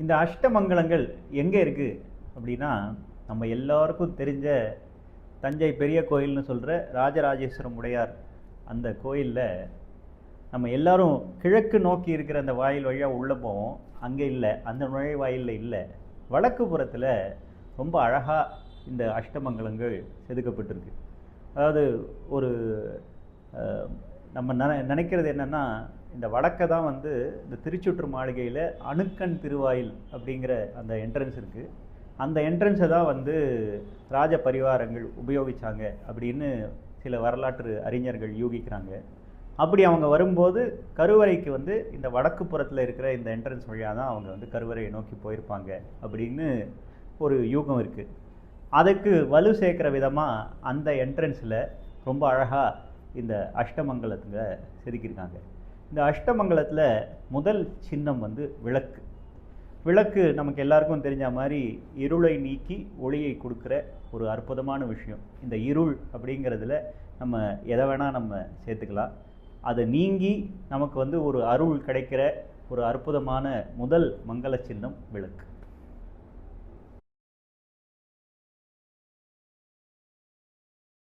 இந்த அஷ்டமங்கலங்கள் எங்கே இருக்குது அப்படின்னா நம்ம எல்லாருக்கும் தெரிஞ்ச தஞ்சை பெரிய கோயில்னு சொல்கிற ராஜராஜேஸ்வரம் உடையார் அந்த கோயிலில் நம்ம எல்லாரும் கிழக்கு நோக்கி இருக்கிற அந்த வாயில் வழியாக உள்ளே போவோம். அங்கே இல்லை. அந்த நுழைவாயிலில் இல்லை. வடக்கு புறத்தில் ரொம்ப அழகாக இந்த அஷ்டமங்கலங்கள் செதுக்கப்பட்டிருக்கு. அதாவது ஒரு நம்ம நினை நினைக்கிறது என்னென்னா இந்த வடக்கை தான் வந்து இந்த திருச்சுற்று மாளிகையில் அணுக்கண் திருவாயில் அப்படிங்கிற அந்த என்ட்ரன்ஸ் இருக்குது அந்த என்ட்ரன்ஸை தான் வந்து ராஜ பரிவாரங்கள் உபயோகிச்சாங்க அப்படின்னு சில வரலாற்று அறிஞர்கள் யூகிக்கிறாங்க. அப்படி அவங்க வரும்போது கருவறைக்கு வந்து இந்த வடக்கு புறத்தில் இருக்கிற இந்த என்ட்ரன்ஸ் வழியாக தான் அவங்க வந்து கருவறையை நோக்கி போயிருப்பாங்க அப்படின்னு ஒரு யூகம் இருக்குது அதுக்கு வலு சேர்க்குற விதமாக அந்த என்ட்ரன்ஸில் ரொம்ப அழகாக இந்த அஷ்டமங்கலத்தில் செதுக்கியிருக்காங்க. இந்த அஷ்டமங்கலத்தில் முதல் சின்னம் வந்து விளக்கு. விளக்கு நமக்கு எல்லாருக்கும் தெரிஞ்ச மாதிரி இருளை நீக்கி ஒளியை கொடுக்குற ஒரு அற்புதமான விஷயம். இந்த இருள் அப்படிங்கிறதுல நம்ம எதை வேணால் நம்ம சேர்த்துக்கலாம். அதை நீங்கி நமக்கு வந்து ஒரு அருள் கிடைக்கிற ஒரு அற்புதமான முதல் மங்கள சின்னம் விளக்கு.